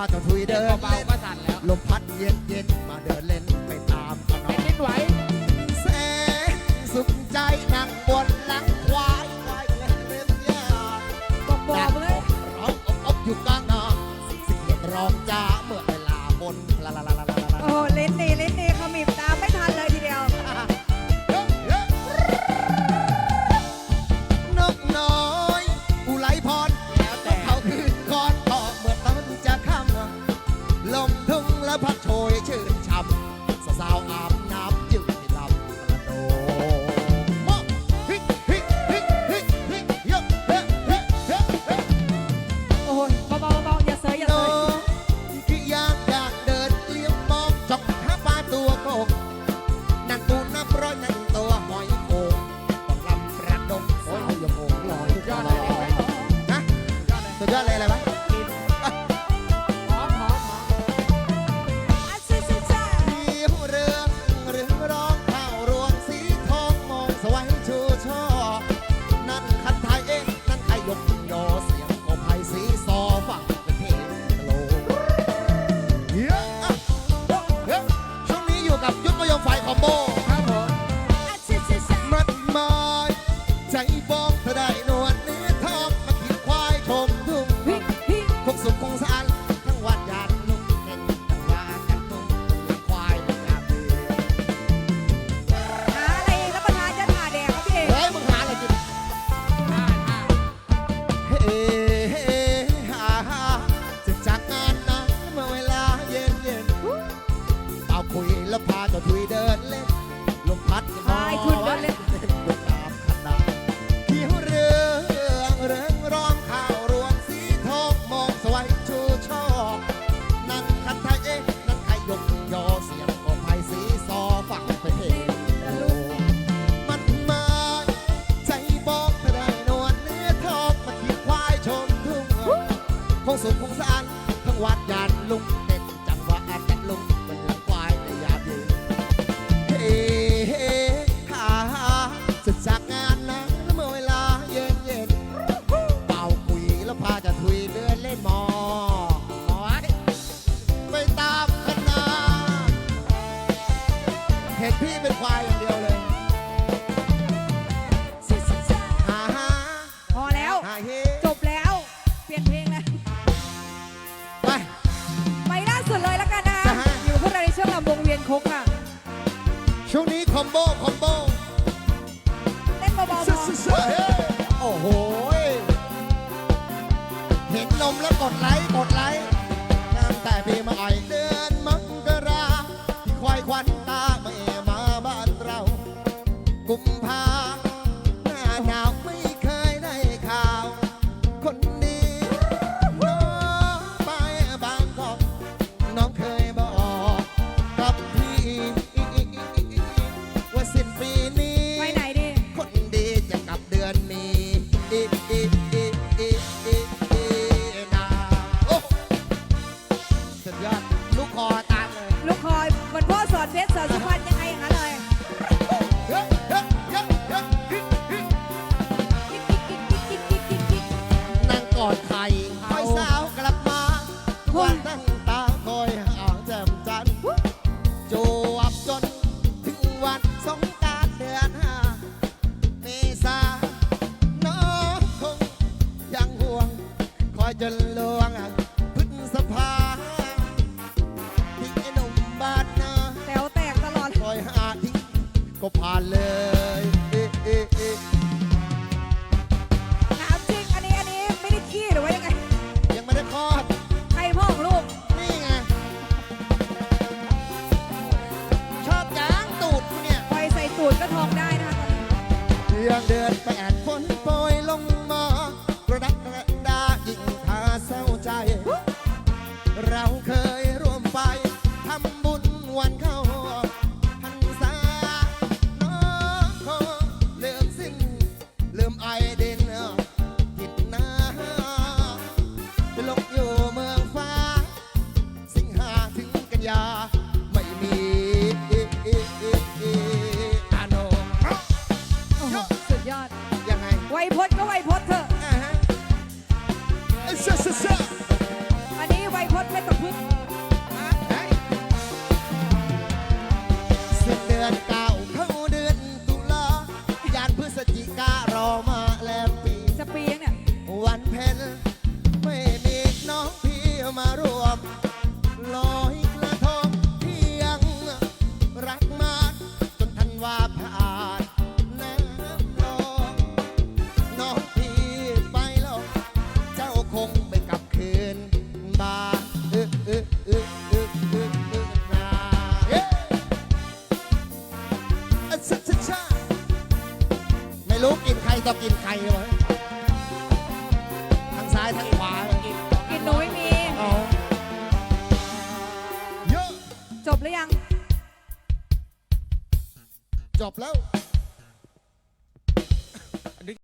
าเจะถุยเดินเล่นลมพัดเย็นเย็นมาเดินเล่นไปตามกรนองเล่นไหวแสงสุขใจนั่งบนหลังควายควายเล่นเป็นยาบอกบอกเลยร้องอบอบอยู่กลางนาสิ่งเรียกร้องจ้าเมื่อเวลาบนลาลาลา ใจบอกเธอได้นวลเนื้อทองมาขี่ควายชมทุ่งคงสุขคงสานทั้งวันยานนุ่งเก่งทั้งวานกันนุ่งควายเป็นงามดีหาอะไรรับประทานจะถ่าแดกครับพี่เอกเฮ้ยมึงหาอะไรกินอ่าอ่าเฮ้เฮ้ฮ่าฮ่าจะจากงานนะเมื่อเวลาเย็นเย็นเป่าคุยแล้วพาเจ้าทุย สุขคงสานทั้งวัดยานลุงเต้นจังหวะแต่ลุงเป็นหลังควายในยามเย็นเฮ้เฮ้ฮ่าฮ่าสุดจากงานนะแล้วเมื่อเวลาเย็นเย็นเป่าคุยแล้วพาจะทุยเดินเล่นหมอมอไอ้ไปตามคณะเห็นพี่เป็นควายอย่างเดียวเลยำวงเวียนคกค่ะช่วงนี้คอมโบคอมโบเต้นเบาๆพซึอซึซึเฮ้โอ้โหยเห็นนมแล้วกดไลค์กดไลค์งานแต่ปีใหม่เดือน วันตั้งตาคอยหาแจ่มจันทร์จวบจนถึงวันสงกรารเดือนห้าเมษาน้องคงยังห่วง คอยจนลวงพฤษภาทิ้งไอ้หนุ่มบ้านนาแตวแตกตลอด คอยหาทิ้งก็ผ่านเลย ดก็ทองได้นะคะเดือนเดือนแปดฝนโปรยลงมากระดักกระดายิ่งพาเศร้าใจ เราเคยร่วมไปทำบุญวันเข้าพรรษาน้องคงลืมสิ้นลืมไอเดินกินน้ำไปหลงอยู่ จบหรือยังจบแล้วจ